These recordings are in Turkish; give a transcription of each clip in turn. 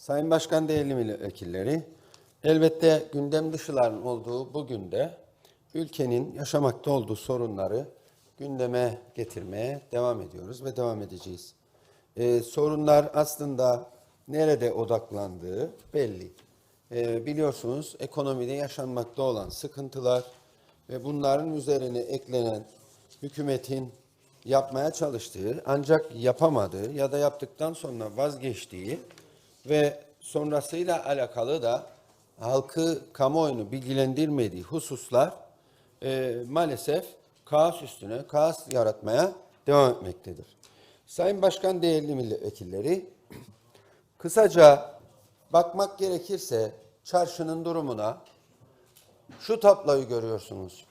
Sayın Başkan değerli milletvekilleri, elbette gündem dışıların olduğu bugün de ülkenin yaşamakta olduğu sorunları gündeme getirmeye devam ediyoruz ve devam edeceğiz. Ee, sorunlar aslında nerede odaklandığı belli. Ee, biliyorsunuz ekonomide yaşanmakta olan sıkıntılar ve bunların üzerine eklenen hükümetin yapmaya çalıştığı ancak yapamadığı ya da yaptıktan sonra vazgeçtiği ve sonrasıyla alakalı da halkı kamuoyunu bilgilendirmediği hususlar e, maalesef kaos üstüne kaos yaratmaya devam etmektedir. Sayın Başkan değerli milletvekilleri, kısaca bakmak gerekirse çarşının durumuna şu tabloyu görüyorsunuz.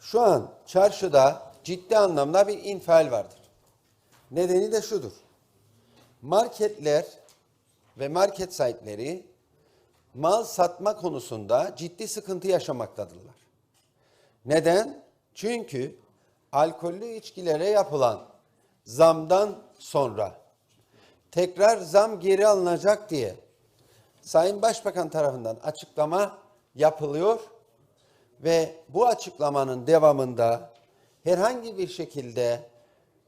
Şu an çarşıda ciddi anlamda bir infial vardır. Nedeni de şudur. Marketler ve market sahipleri mal satma konusunda ciddi sıkıntı yaşamaktadırlar. Neden? Çünkü alkollü içkilere yapılan zamdan sonra tekrar zam geri alınacak diye Sayın Başbakan tarafından açıklama yapılıyor ve bu açıklamanın devamında herhangi bir şekilde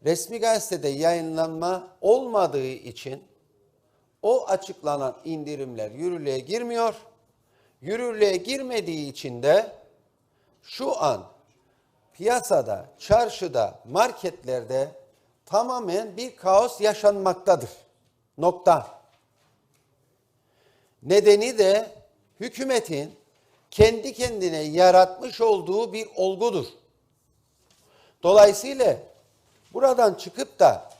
resmi gazetede yayınlanma olmadığı için o açıklanan indirimler yürürlüğe girmiyor. Yürürlüğe girmediği için de şu an piyasada, çarşıda, marketlerde tamamen bir kaos yaşanmaktadır. Nokta. Nedeni de hükümetin kendi kendine yaratmış olduğu bir olgudur. Dolayısıyla buradan çıkıp da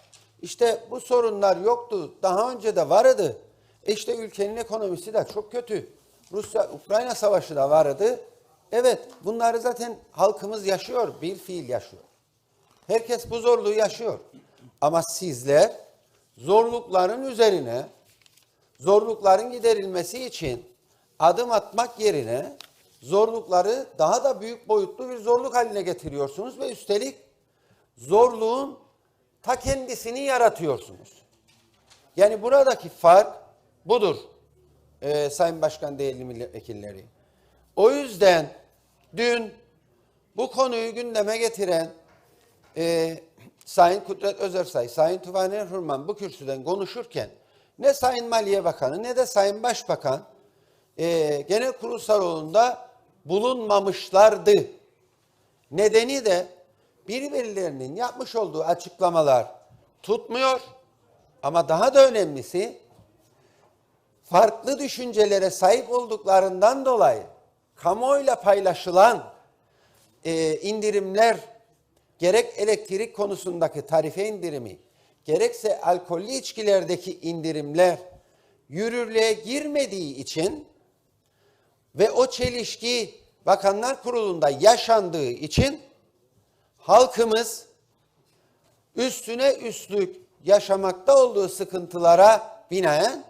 işte bu sorunlar yoktu, daha önce de vardı. E işte ülkenin ekonomisi de çok kötü. Rusya-Ukrayna savaşı da vardı. Evet bunları zaten halkımız yaşıyor, bir fiil yaşıyor. Herkes bu zorluğu yaşıyor. Ama sizler zorlukların üzerine, zorlukların giderilmesi için adım atmak yerine zorlukları daha da büyük boyutlu bir zorluk haline getiriyorsunuz ve üstelik zorluğun ta kendisini yaratıyorsunuz. Yani buradaki fark budur e, Sayın Başkan değerli milletvekilleri. O yüzden dün bu konuyu gündeme getiren e, Sayın Kudret Özersay, Sayın Tufan Erhurman bu kürsüden konuşurken ne Sayın Maliye Bakanı ne de Sayın Başbakan e, genel kurul salonunda bulunmamışlardı. Nedeni de birbirlerinin yapmış olduğu açıklamalar tutmuyor. Ama daha da önemlisi farklı düşüncelere sahip olduklarından dolayı kamuoyuyla paylaşılan e, indirimler gerek elektrik konusundaki tarife indirimi gerekse alkollü içkilerdeki indirimler yürürlüğe girmediği için ve o çelişki Bakanlar Kurulu'nda yaşandığı için halkımız üstüne üstlük yaşamakta olduğu sıkıntılara binaen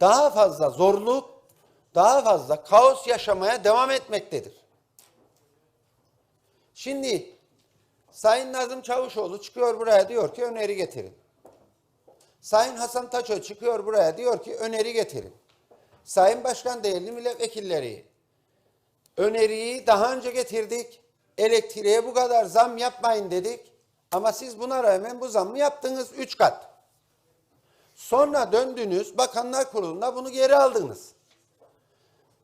daha fazla zorluk, daha fazla kaos yaşamaya devam etmektedir. Şimdi Sayın Nazım Çavuşoğlu çıkıyor buraya diyor ki öneri getirin. Sayın Hasan Taço çıkıyor buraya diyor ki öneri getirin. Sayın Başkan değerli milletvekilleri öneriyi daha önce getirdik. Elektriğe bu kadar zam yapmayın dedik. Ama siz buna rağmen bu zammı yaptınız üç kat. Sonra döndünüz Bakanlar Kurulu'nda bunu geri aldınız.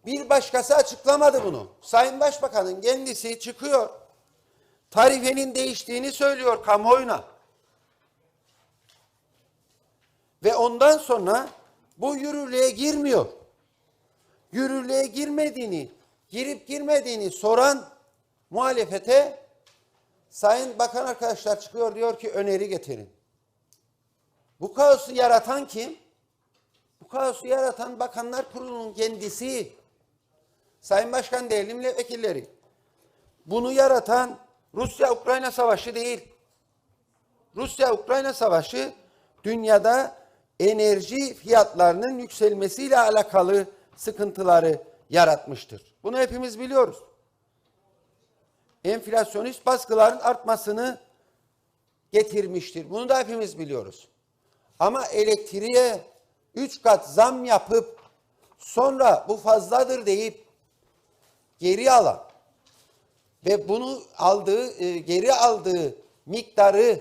Bir başkası açıklamadı bunu. Sayın Başbakan'ın kendisi çıkıyor. Tarifenin değiştiğini söylüyor kamuoyuna. Ve ondan sonra bu yürürlüğe girmiyor. Yürürlüğe girmediğini, girip girmediğini soran muhalefete Sayın Bakan arkadaşlar çıkıyor diyor ki öneri getirin. Bu kaosu yaratan kim? Bu kaosu yaratan Bakanlar Kurulu'nun kendisi. Sayın Başkan değerli milletvekilleri. Bunu yaratan Rusya-Ukrayna savaşı değil. Rusya-Ukrayna savaşı dünyada enerji fiyatlarının yükselmesiyle alakalı sıkıntıları yaratmıştır. Bunu hepimiz biliyoruz. Enflasyonist baskıların artmasını getirmiştir. Bunu da hepimiz biliyoruz. Ama elektriğe üç kat zam yapıp sonra bu fazladır deyip geri alan ve bunu aldığı e, geri aldığı miktarı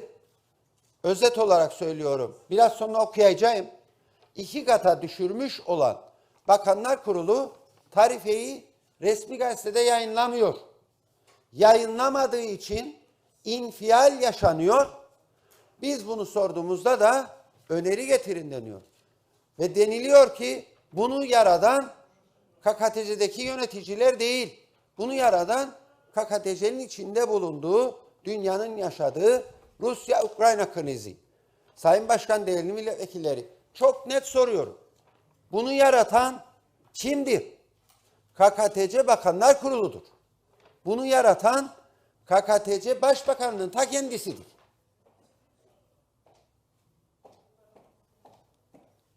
özet olarak söylüyorum. Biraz sonra okuyacağım. İki kata düşürmüş olan Bakanlar Kurulu tarifeyi resmi gazetede yayınlamıyor. Yayınlamadığı için infial yaşanıyor. Biz bunu sorduğumuzda da öneri getirin deniyor. Ve deniliyor ki bunu yaradan KKTC'deki yöneticiler değil. Bunu yaradan KKTC'nin içinde bulunduğu, dünyanın yaşadığı Rusya-Ukrayna krizi. Sayın Başkan, değerli milletvekilleri, çok net soruyorum. Bunu yaratan kimdir? KKTC Bakanlar Kurulu'dur. Bunu yaratan KKTC Başbakanlığı'nın ta kendisidir.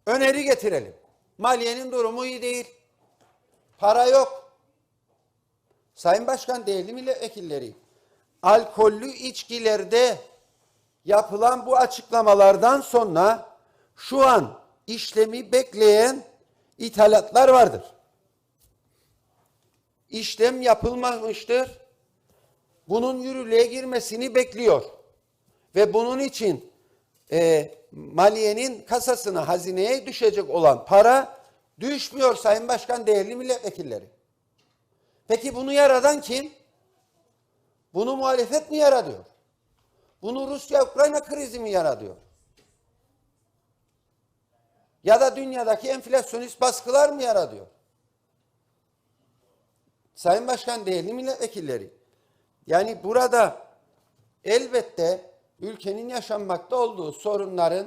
Öneri getirelim. Maliyenin durumu iyi değil. Para yok. Sayın Başkan, değerli milletvekilleri, alkollü içkilerde yapılan bu açıklamalardan sonra şu an işlemi bekleyen ithalatlar vardır. İşlem yapılmamıştır. Bunun yürürlüğe girmesini bekliyor. Ve bunun için e, maliyenin kasasına, hazineye düşecek olan para düşmüyor Sayın Başkan, değerli milletvekilleri. Peki bunu yaradan kim? Bunu muhalefet mi yaratıyor? Bunu Rusya-Ukrayna krizi mi yaratıyor? Ya da dünyadaki enflasyonist baskılar mı yaratıyor? Sayın Başkan, değerli milletvekilleri, yani burada elbette ülkenin yaşanmakta olduğu sorunların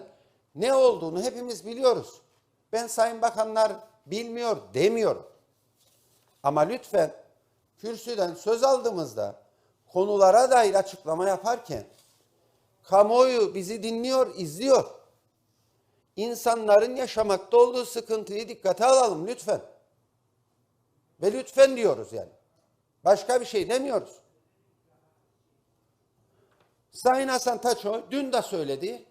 ne olduğunu hepimiz biliyoruz. Ben Sayın Bakanlar bilmiyor demiyorum. Ama lütfen kürsüden söz aldığımızda konulara dair açıklama yaparken kamuoyu bizi dinliyor, izliyor. İnsanların yaşamakta olduğu sıkıntıyı dikkate alalım lütfen. Ve lütfen diyoruz yani. Başka bir şey demiyoruz. Sayın Hasan Taçoy dün de söyledi.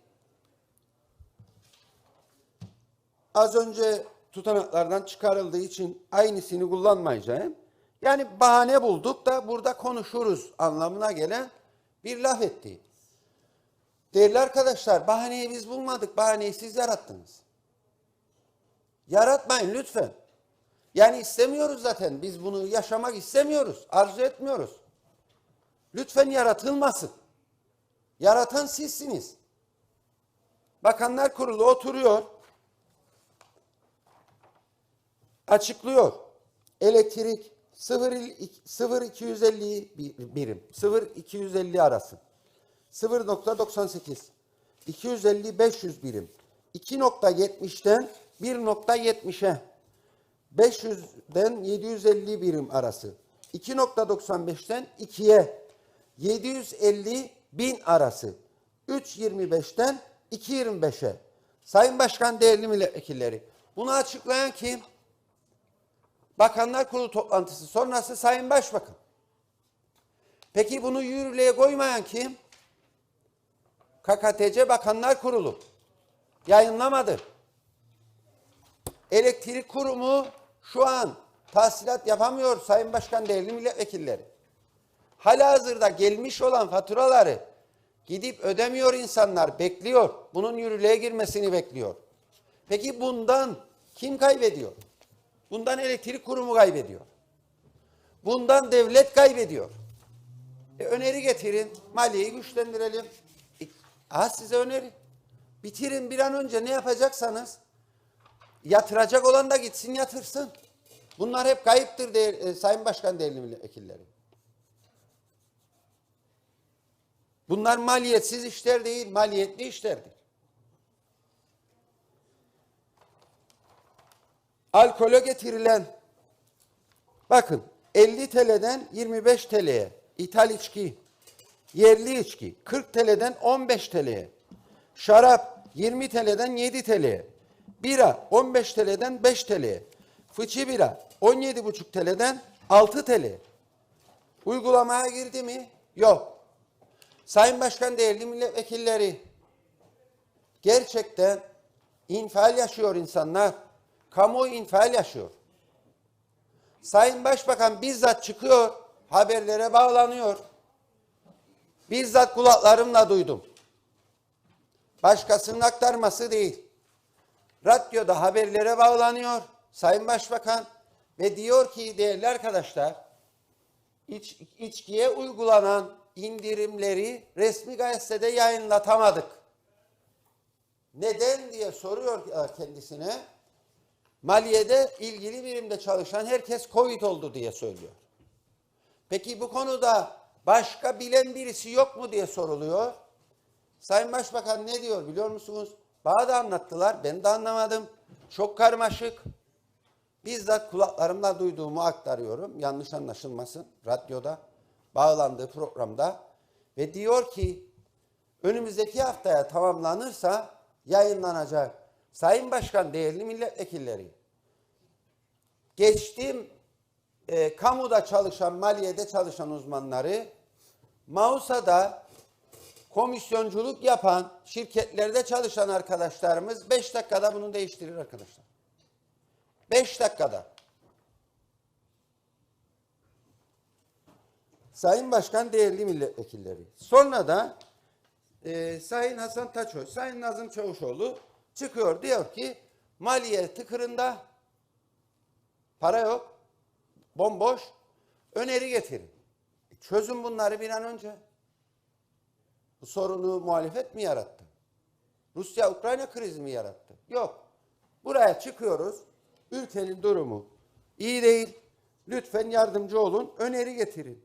Az önce tutanaklardan çıkarıldığı için aynısını kullanmayacağım. Yani bahane bulduk da burada konuşuruz anlamına gelen bir laf etti. Değerli arkadaşlar bahaneyi biz bulmadık. Bahaneyi siz yarattınız. Yaratmayın lütfen. Yani istemiyoruz zaten. Biz bunu yaşamak istemiyoruz. Arzu etmiyoruz. Lütfen yaratılmasın. Yaratan sizsiniz. Bakanlar Kurulu oturuyor. Açıklıyor. Elektrik 0 250 birim. 0 250 arası. 0.98 250 500 birim. 2.70'den 1.70'e 500'den 750 birim arası. 2.95'ten 2'ye 750 bin arası. 3.25'ten 2.25'e. Sayın Başkan değerli milletvekilleri. Bunu açıklayan kim? Bakanlar Kurulu toplantısı sonrası Sayın Başbakan. Peki bunu yürürlüğe koymayan kim? KKTC Bakanlar Kurulu. Yayınlamadı. Elektrik Kurumu şu an tahsilat yapamıyor Sayın Başkan değerli milletvekilleri. Halihazırda gelmiş olan faturaları gidip ödemiyor insanlar, bekliyor. Bunun yürürlüğe girmesini bekliyor. Peki bundan kim kaybediyor? Bundan elektrik kurumu kaybediyor. Bundan devlet kaybediyor. E, öneri getirin, maliyeyi güçlendirelim. E, aha size öneri. Bitirin bir an önce ne yapacaksanız. Yatıracak olan da gitsin yatırsın. Bunlar hep kayıptır değer, e, Sayın Başkan değerli milletvekilleri. Bunlar maliyetsiz işler değil, maliyetli işlerdir. Alkole getirilen bakın 50 TL'den 25 TL'ye ithal içki, yerli içki 40 TL'den 15 TL'ye, şarap 20 TL'den 7 TL'ye, bira 15 TL'den 5 TL'ye, fıçı bira 17,5 TL'den 6 TL. Uygulamaya girdi mi? Yok. Sayın Başkan değerli milletvekilleri gerçekten İnfial yaşıyor insanlar. Kamuoyu infial yaşıyor. Sayın Başbakan bizzat çıkıyor, haberlere bağlanıyor. Bizzat kulaklarımla duydum. Başkasının aktarması değil. Radyoda haberlere bağlanıyor Sayın Başbakan ve diyor ki değerli arkadaşlar iç, içkiye uygulanan indirimleri resmi gazetede yayınlatamadık. Neden diye soruyor kendisine. Maliye'de ilgili birimde çalışan herkes Covid oldu diye söylüyor. Peki bu konuda başka bilen birisi yok mu diye soruluyor. Sayın Başbakan ne diyor biliyor musunuz? Bana da anlattılar, ben de anlamadım. Çok karmaşık. Bizzat kulaklarımla duyduğumu aktarıyorum. Yanlış anlaşılmasın. Radyoda, bağlandığı programda. Ve diyor ki, önümüzdeki haftaya tamamlanırsa yayınlanacak. Sayın Başkan, değerli milletvekilleri, geçtiğim e, kamuda çalışan, maliyede çalışan uzmanları, Mausa'da komisyonculuk yapan, şirketlerde çalışan arkadaşlarımız 5 dakikada bunu değiştirir arkadaşlar. 5 dakikada. Sayın Başkan, değerli milletvekilleri. Sonra da e, Sayın Hasan Taçoy, Sayın Nazım Çavuşoğlu çıkıyor diyor ki maliye tıkırında para yok, bomboş, öneri getirin. E, çözün bunları bir an önce. Bu sorunu muhalefet mi yarattı? Rusya-Ukrayna krizi mi yarattı? Yok. Buraya çıkıyoruz. Ülkenin durumu iyi değil. Lütfen yardımcı olun. Öneri getirin.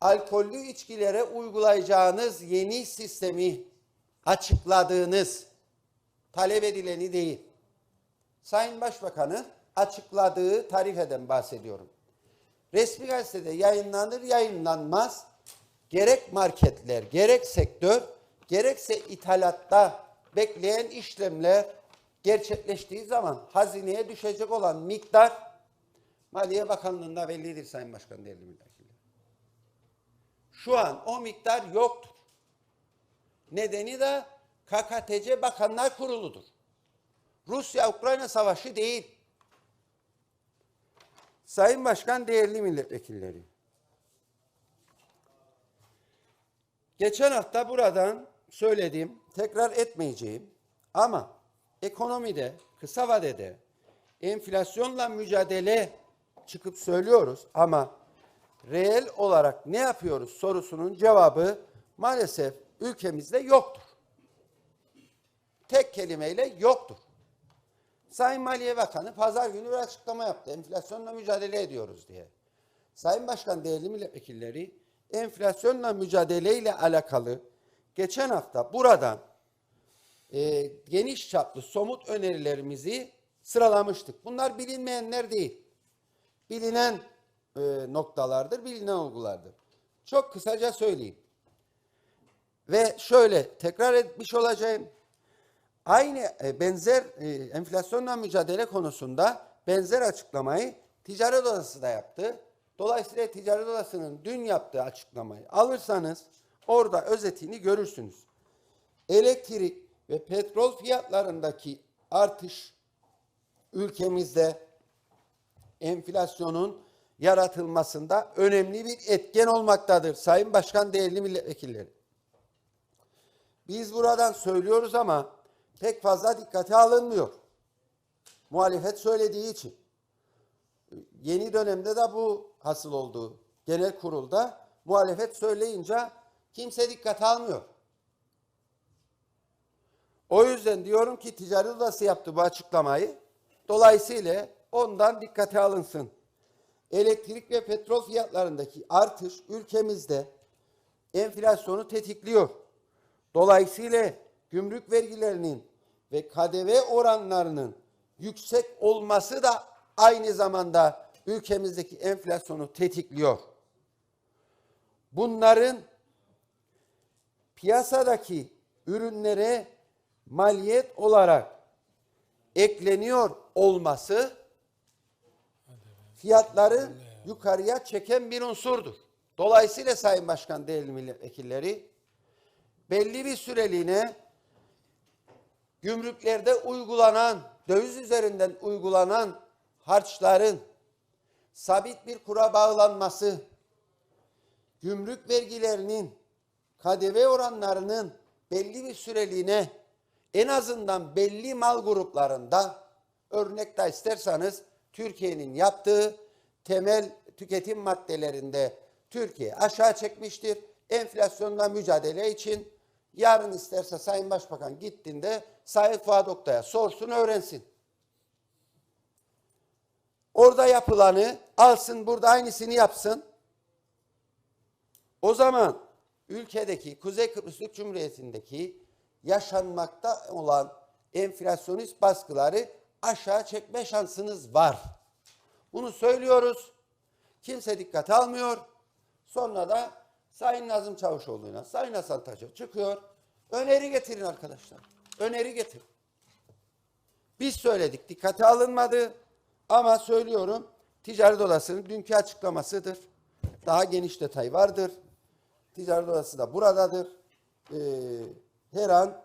Alkollü içkilere uygulayacağınız yeni sistemi açıkladığınız talep edileni değil. Sayın Başbakan'ın açıkladığı tarifeden bahsediyorum. Resmi gazetede yayınlanır yayınlanmaz gerek marketler, gerek sektör, gerekse ithalatta bekleyen işlemler gerçekleştiği zaman hazineye düşecek olan miktar Maliye Bakanlığı'nda bellidir Sayın Başkan değerli milletvekilleri. Şu an o miktar yoktur. Nedeni de KKTC Bakanlar Kurulu'dur. Rusya-Ukrayna savaşı değil. Sayın Başkan değerli milletvekilleri. Geçen hafta buradan söylediğim, tekrar etmeyeceğim ama ekonomide, kısa vadede enflasyonla mücadele çıkıp söylüyoruz ama reel olarak ne yapıyoruz sorusunun cevabı maalesef ülkemizde yoktur. Tek kelimeyle yoktur. Sayın Maliye Bakanı pazar günü bir açıklama yaptı. Enflasyonla mücadele ediyoruz diye. Sayın Başkan değerli milletvekilleri enflasyonla mücadeleyle alakalı geçen hafta buradan e, geniş çaplı somut önerilerimizi sıralamıştık. Bunlar bilinmeyenler değil. Bilinen e, noktalardır, bilinen olgulardır. Çok kısaca söyleyeyim. Ve şöyle tekrar etmiş olacağım. Aynı e, benzer e, enflasyonla mücadele konusunda benzer açıklamayı Ticaret Odası da yaptı. Dolayısıyla Ticaret Odası'nın dün yaptığı açıklamayı alırsanız orada özetini görürsünüz. Elektrik ve petrol fiyatlarındaki artış ülkemizde enflasyonun yaratılmasında önemli bir etken olmaktadır. Sayın Başkan değerli milletvekilleri. Biz buradan söylüyoruz ama pek fazla dikkate alınmıyor. Muhalefet söylediği için. Yeni dönemde de bu hasıl oldu. Genel kurulda muhalefet söyleyince kimse dikkate almıyor. O yüzden diyorum ki ticaret odası yaptı bu açıklamayı. Dolayısıyla ondan dikkate alınsın. Elektrik ve petrol fiyatlarındaki artış ülkemizde enflasyonu tetikliyor. Dolayısıyla gümrük vergilerinin ve KDV oranlarının yüksek olması da aynı zamanda ülkemizdeki enflasyonu tetikliyor. Bunların piyasadaki ürünlere maliyet olarak ekleniyor olması fiyatları yukarıya çeken bir unsurdur. Dolayısıyla Sayın Başkan değerli milletvekilleri belli bir süreliğine gümrüklerde uygulanan, döviz üzerinden uygulanan harçların sabit bir kura bağlanması, gümrük vergilerinin, KDV oranlarının belli bir süreliğine en azından belli mal gruplarında örnek de isterseniz Türkiye'nin yaptığı temel tüketim maddelerinde Türkiye aşağı çekmiştir. Enflasyonla mücadele için yarın isterse Sayın Başbakan gittiğinde Sayın Fuat Oktay'a sorsun öğrensin. Orada yapılanı alsın burada aynısını yapsın. O zaman ülkedeki Kuzey Kıbrıs Türk Cumhuriyeti'ndeki yaşanmakta olan enflasyonist baskıları aşağı çekme şansınız var. Bunu söylüyoruz. Kimse dikkat almıyor. Sonra da Sayın Nazım Çavuşoğlu'na, Sayın Hasan Taş'a çıkıyor. Öneri getirin arkadaşlar. Öneri getirin. Biz söyledik, dikkate alınmadı. Ama söylüyorum, Ticaret Odası'nın dünkü açıklamasıdır. Daha geniş detay vardır. Ticaret Odası da buradadır. Ee, her an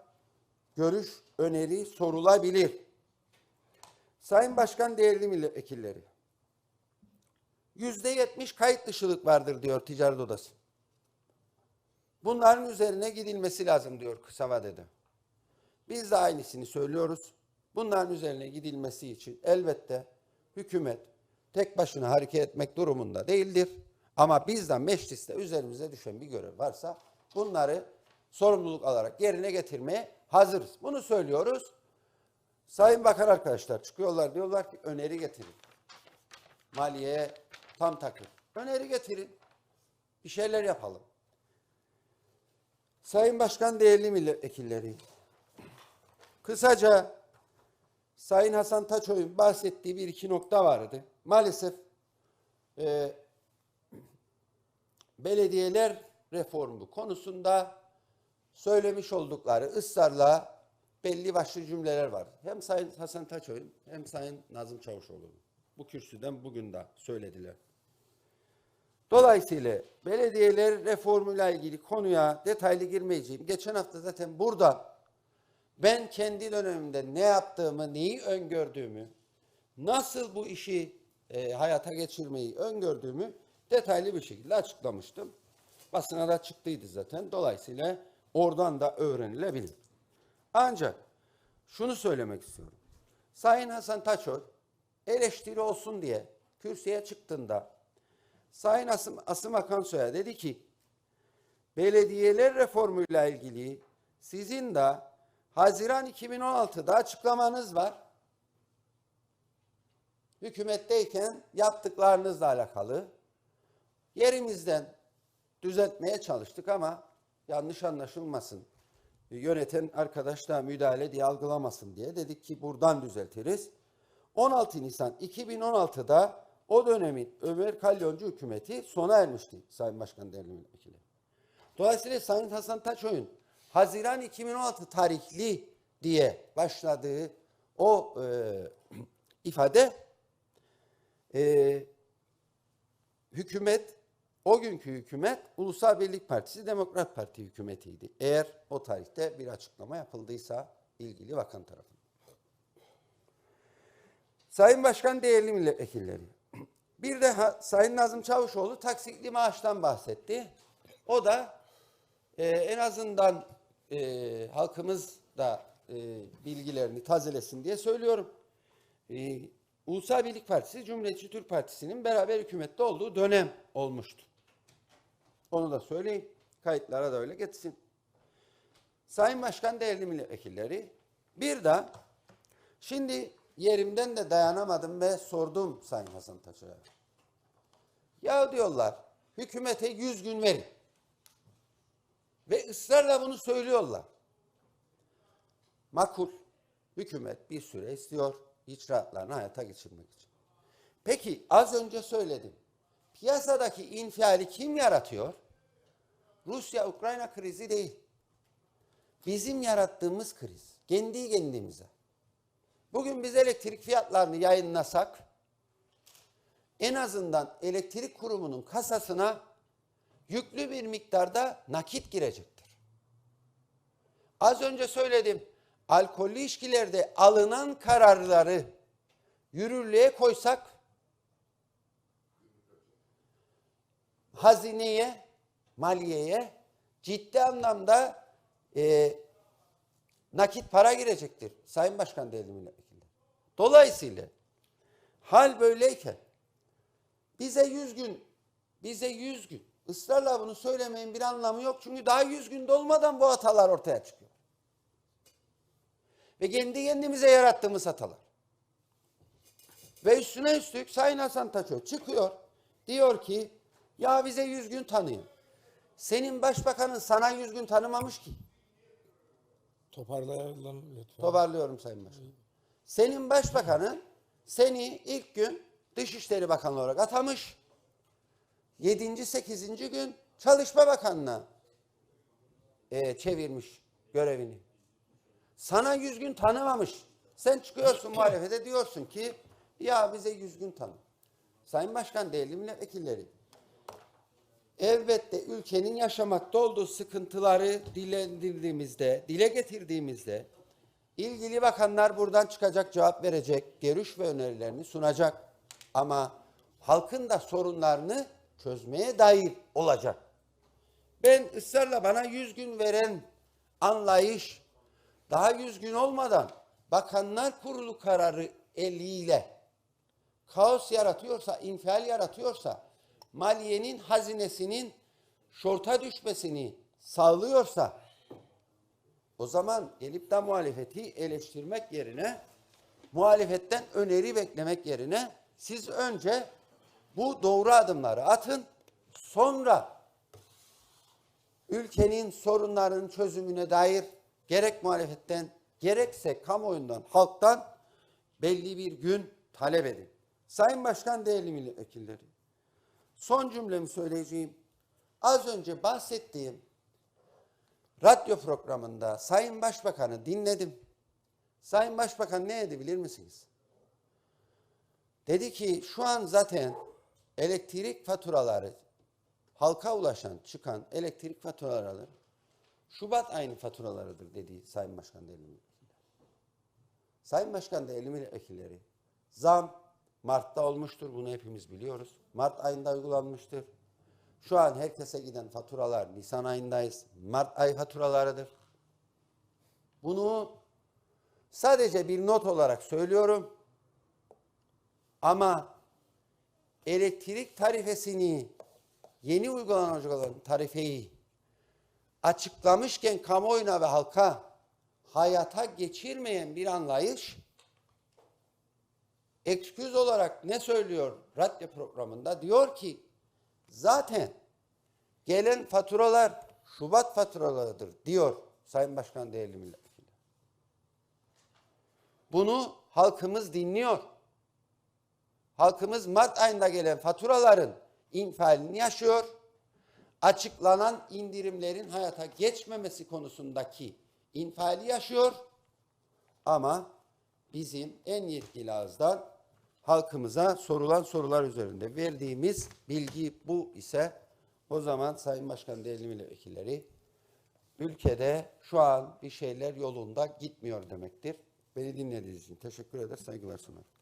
görüş, öneri sorulabilir. Sayın Başkan, değerli milletvekilleri. Yüzde yetmiş kayıt dışılık vardır diyor Ticaret Odası. Bunların üzerine gidilmesi lazım diyor kısa vadede. Biz de aynısını söylüyoruz. Bunların üzerine gidilmesi için elbette hükümet tek başına hareket etmek durumunda değildir. Ama bizden mecliste üzerimize düşen bir görev varsa bunları sorumluluk alarak yerine getirmeye hazırız. Bunu söylüyoruz. Sayın Bakan arkadaşlar çıkıyorlar diyorlar ki öneri getirin. Maliye'ye tam takır. Öneri getirin. Bir şeyler yapalım. Sayın Başkan değerli milletvekilleri. Kısaca Sayın Hasan Taçoy'un bahsettiği bir iki nokta vardı. Maalesef e, belediyeler reformu konusunda söylemiş oldukları ısrarla belli başlı cümleler var. Hem Sayın Hasan Taçoy'un hem Sayın Nazım Çavuşoğlu'nun. Bu kürsüden bugün de söylediler. Dolayısıyla belediyeler reformuyla ilgili konuya detaylı girmeyeceğim. Geçen hafta zaten burada ben kendi dönemimde ne yaptığımı, neyi öngördüğümü, nasıl bu işi e, hayata geçirmeyi öngördüğümü detaylı bir şekilde açıklamıştım. Basına da çıktıydı zaten. Dolayısıyla oradan da öğrenilebilir. Ancak şunu söylemek istiyorum. Sayın Hasan Taçoy eleştiri olsun diye kürsüye çıktığında Sayın Asım, Asım Akansoy'a dedi ki belediyeler reformuyla ilgili sizin de Haziran 2016'da açıklamanız var. Hükümetteyken yaptıklarınızla alakalı yerimizden düzeltmeye çalıştık ama yanlış anlaşılmasın. Yöneten arkadaş da müdahale diye algılamasın diye dedik ki buradan düzeltiriz. 16 Nisan 2016'da o dönemin Ömer Kalyoncu hükümeti sona ermişti Sayın Başkan değerli milletvekili. Dolayısıyla Sayın Hasan Taçoy'un Haziran 2016 tarihli diye başladığı o e, ifade e, hükümet o günkü hükümet Ulusal Birlik Partisi Demokrat Parti hükümetiydi. Eğer o tarihte bir açıklama yapıldıysa ilgili bakan tarafından. Sayın Başkan değerli milletvekilleri. Bir de ha, Sayın Nazım Çavuşoğlu taksitli maaştan bahsetti. O da e, en azından e, halkımız da e, bilgilerini tazelesin diye söylüyorum. E, Ulusal Birlik Partisi Cumhuriyetçi Türk Partisi'nin beraber hükümette olduğu dönem olmuştu. Onu da söyleyeyim. Kayıtlara da öyle getirsin. Sayın Başkan değerli milletvekilleri bir de şimdi yerimden de dayanamadım ve sordum Sayın Hasan Taçer'e. Ya diyorlar hükümete 100 gün verin. Ve ısrarla bunu söylüyorlar. Makul hükümet bir süre istiyor icraatlarını hayata geçirmek için. Peki az önce söyledim. Piyasadaki infiali kim yaratıyor? Rusya-Ukrayna krizi değil. Bizim yarattığımız kriz. Kendi kendimize. Bugün biz elektrik fiyatlarını yayınlasak en azından elektrik kurumunun kasasına yüklü bir miktarda nakit girecektir. Az önce söyledim. alkollü içkilerde alınan kararları yürürlüğe koysak hazineye, maliyeye ciddi anlamda e, nakit para girecektir. Sayın Başkan değerli milletvekilleri. Dolayısıyla hal böyleyken bize 100 gün, bize 100 gün ısrarla bunu söylemeyin bir anlamı yok. Çünkü daha 100 gün dolmadan bu hatalar ortaya çıkıyor. Ve kendi kendimize yarattığımız hatalar. Ve üstüne üstlük Sayın Hasan Taço çıkıyor. Diyor ki ya bize 100 gün tanıyın. Senin başbakanın sana 100 gün tanımamış ki. Toparlayalım lütfen. Toparlıyorum Sayın Başkan. Senin başbakanın seni ilk gün Dışişleri Bakanlığı olarak atamış. 7. 8. gün Çalışma Bakanlığı'na e, çevirmiş görevini. Sana 100 gün tanımamış. Sen çıkıyorsun muhalefete diyorsun ki ya bize 100 gün tanı. Sayın Başkan değerli milletvekilleri elbette ülkenin yaşamakta olduğu sıkıntıları dilendirdiğimizde, dile getirdiğimizde ilgili bakanlar buradan çıkacak, cevap verecek, görüş ve önerilerini sunacak. Ama halkın da sorunlarını çözmeye dair olacak. Ben ısrarla bana 100 gün veren anlayış daha 100 gün olmadan Bakanlar Kurulu kararı eliyle kaos yaratıyorsa, infial yaratıyorsa, maliyenin hazinesinin şorta düşmesini sağlıyorsa o zaman gelip de muhalefeti eleştirmek yerine muhalefetten öneri beklemek yerine siz önce bu doğru adımları atın sonra ülkenin sorunlarının çözümüne dair gerek muhalefetten gerekse kamuoyundan, halktan belli bir gün talep edin. Sayın Başkan, değerli milletvekilleri, son cümlemi söyleyeceğim. Az önce bahsettiğim radyo programında Sayın Başbakan'ı dinledim. Sayın Başbakan ne dedi bilir misiniz? Dedi ki şu an zaten elektrik faturaları halka ulaşan, çıkan elektrik faturaları Şubat ayının faturalarıdır dedi Sayın Başkan milletvekilleri. Sayın Başkan değerli milletvekilleri, zam Mart'ta olmuştur, bunu hepimiz biliyoruz. Mart ayında uygulanmıştır. Şu an herkese giden faturalar Nisan ayındayız. Mart ay faturalarıdır. Bunu sadece bir not olarak söylüyorum. Ama elektrik tarifesini yeni uygulanacak olan tarifeyi açıklamışken kamuoyuna ve halka hayata geçirmeyen bir anlayış eksküz olarak ne söylüyor radyo programında? Diyor ki zaten gelen faturalar Şubat faturalarıdır diyor Sayın Başkan değerli milletvekili. Bunu halkımız dinliyor. Halkımız Mart ayında gelen faturaların infalini yaşıyor. Açıklanan indirimlerin hayata geçmemesi konusundaki infali yaşıyor. Ama bizim en yetkili ağızdan halkımıza sorulan sorular üzerinde verdiğimiz bilgi bu ise o zaman Sayın Başkan değerli milletvekilleri ülkede şu an bir şeyler yolunda gitmiyor demektir. Beni dinlediğiniz için teşekkür eder, saygılar sunarım.